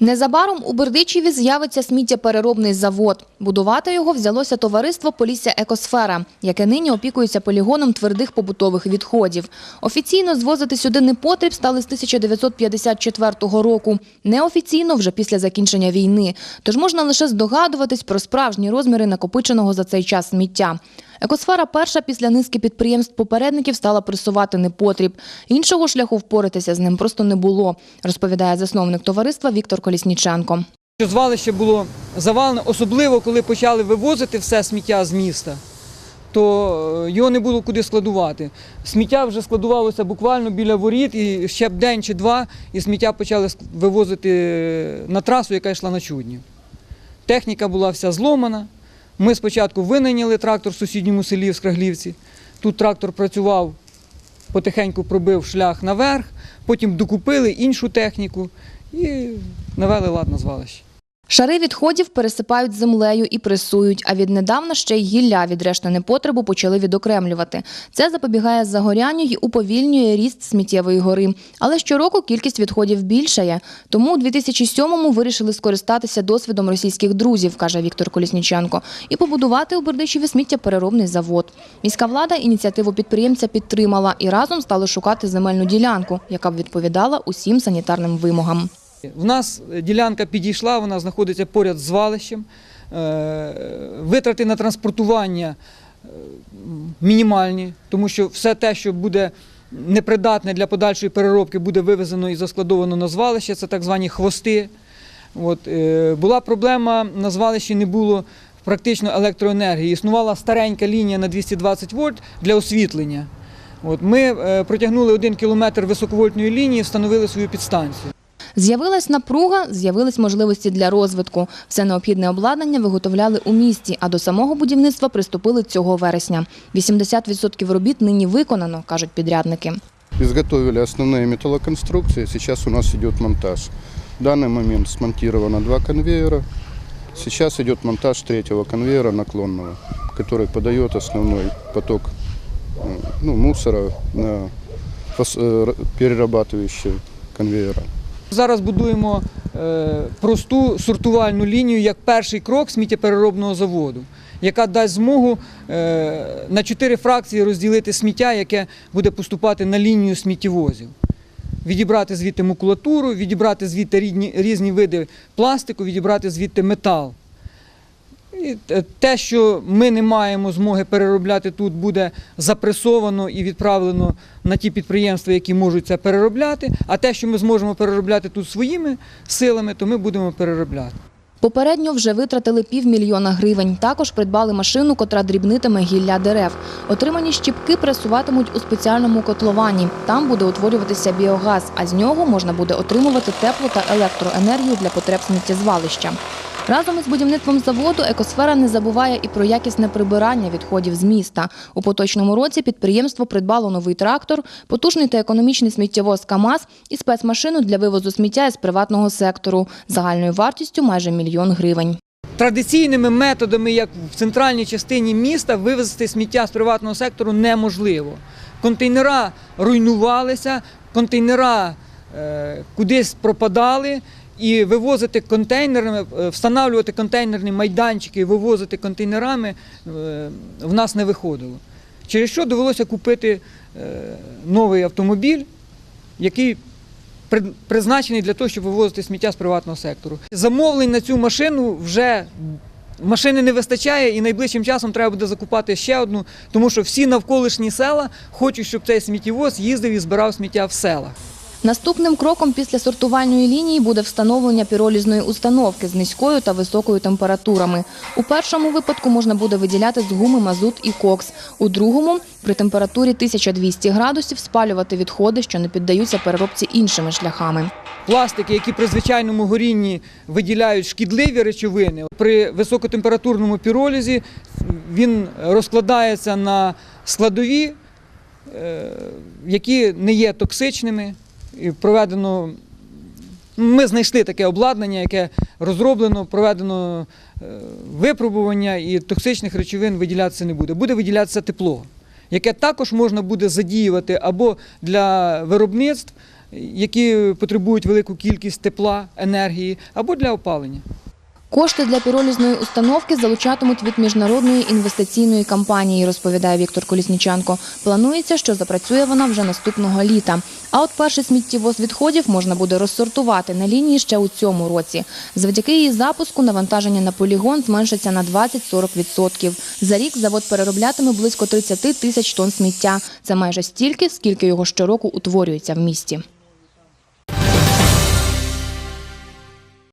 Незабаром у Бердичеві з'явиться сміттєпереробний завод. Будувати його взялося товариство Полісся Екосфера, яке нині опікується полігоном твердих побутових відходів. Офіційно звозити сюди непотріб стали з 1954 року. Неофіційно вже після закінчення війни. Тож можна лише здогадуватись про справжні розміри накопиченого за цей час сміття. Екосфера перша після низки підприємств-попередників стала пресувати непотріб. Іншого шляху впоратися з ним просто не було, розповідає засновник товариства Віктор Колісніченко. Звалище було завалене, особливо коли почали вивозити все сміття з міста, то е, його не було куди складувати. Сміття вже складувалося буквально біля воріт, і ще б день чи два, і сміття почали вивозити на трасу, яка йшла на чудні. Техніка була вся зломана. Ми спочатку винайняли трактор в сусідньому селі в Скраглівці. Тут трактор працював, потихеньку пробив шлях наверх, потім докупили іншу техніку і навели лад на звалище. Шари відходів пересипають землею і пресують, а віднедавна ще й гілля від решти непотребу почали відокремлювати. Це запобігає загорянню і уповільнює ріст сміттєвої гори. Але щороку кількість відходів більшає. Тому у 2007-му вирішили скористатися досвідом російських друзів, каже Віктор Колісніченко, і побудувати у Бердичеві сміттєпереробний завод. Міська влада ініціативу підприємця підтримала і разом стали шукати земельну ділянку, яка б відповідала усім санітарним вимогам. В нас ділянка підійшла, вона знаходиться поряд з звалищем. Е, Витрати на транспортування е, мінімальні, тому що все те, що буде непридатне для подальшої переробки, буде вивезено і заскладовано на звалище, це так звані хвости. От, е, була проблема, на звалищі не було практично електроенергії. Існувала старенька лінія на 220 вольт для освітлення. От, ми е, протягнули один кілометр високовольтної лінії, встановили свою підстанцію. З'явилась напруга, з'явились можливості для розвитку. Все необхідне обладнання виготовляли у місті, а до самого будівництва приступили цього вересня. 80% робіт нині виконано, кажуть підрядники. Изготовили основные металлоконструкции, сейчас у нас идет монтаж. В данный момент смонтировано два конвейера. Сейчас идет монтаж третьего конвейера наклонного, который подает основной поток э, ну, мусора на фас- э, р- перерабатывающие конвейера. Зараз будуємо е, просту сортувальну лінію як перший крок сміттєпереробного заводу, яка дасть змогу е, на чотири фракції розділити сміття, яке буде поступати на лінію сміттєвозів. Відібрати звідти макулатуру, відібрати звідти різні, різні види пластику, відібрати звідти метал. І те- що ми не маємо змоги переробляти тут, буде запресовано і відправлено на ті підприємства, які можуть це переробляти. А те, що ми зможемо переробляти тут своїми силами, то ми будемо переробляти. Попередньо вже витратили півмільйона гривень. Також придбали машину, котра дрібнитиме гілля дерев. Отримані щіпки пресуватимуть у спеціальному котловані. Там буде утворюватися біогаз, а з нього можна буде отримувати теплу та електроенергію для потреб сміттєзвалища. Разом із будівництвом заводу екосфера не забуває і про якісне прибирання відходів з міста. У поточному році підприємство придбало новий трактор, потужний та економічний сміттєвоз КАМАЗ і спецмашину для вивозу сміття із приватного сектору загальною вартістю майже мільйон гривень. Традиційними методами, як в центральній частині міста, вивезти сміття з приватного сектору неможливо. Контейнера руйнувалися, контейнера е, кудись пропадали. І вивозити контейнерами, е, встановлювати контейнерні майданчики, вивозити контейнерами е, в нас не виходило. Через що довелося купити е, новий автомобіль, який призначений для того, щоб вивозити сміття з приватного сектору. Замовлень на цю машину вже машини не вистачає, і найближчим часом треба буде закупати ще одну, тому що всі навколишні села хочуть, щоб цей сміттєвоз їздив і збирав сміття в селах. Наступним кроком після сортувальної лінії буде встановлення піролізної установки з низькою та високою температурами. У першому випадку можна буде виділяти з гуми мазут і кокс. У другому при температурі 1200 градусів спалювати відходи, що не піддаються переробці іншими шляхами. Пластики, які при звичайному горінні виділяють шкідливі речовини, при високотемпературному піролізі він розкладається на складові, е, які не є токсичними. Проведено, ми знайшли таке обладнання, яке розроблено, проведено е, випробування і токсичних речовин виділятися не буде. Буде виділятися тепло, яке також можна буде задіювати або для виробництв які потребують велику кількість тепла, енергії, або для опалення. Кошти для піролізної установки залучатимуть від міжнародної інвестиційної кампанії, розповідає Віктор Колісніченко. Планується, що запрацює вона вже наступного літа. А от перший сміттєвоз відходів можна буде розсортувати на лінії ще у цьому році. Завдяки її запуску навантаження на полігон зменшиться на 20-40%. За рік завод перероблятиме близько 30 тисяч тонн сміття. Це майже стільки, скільки його щороку утворюється в місті.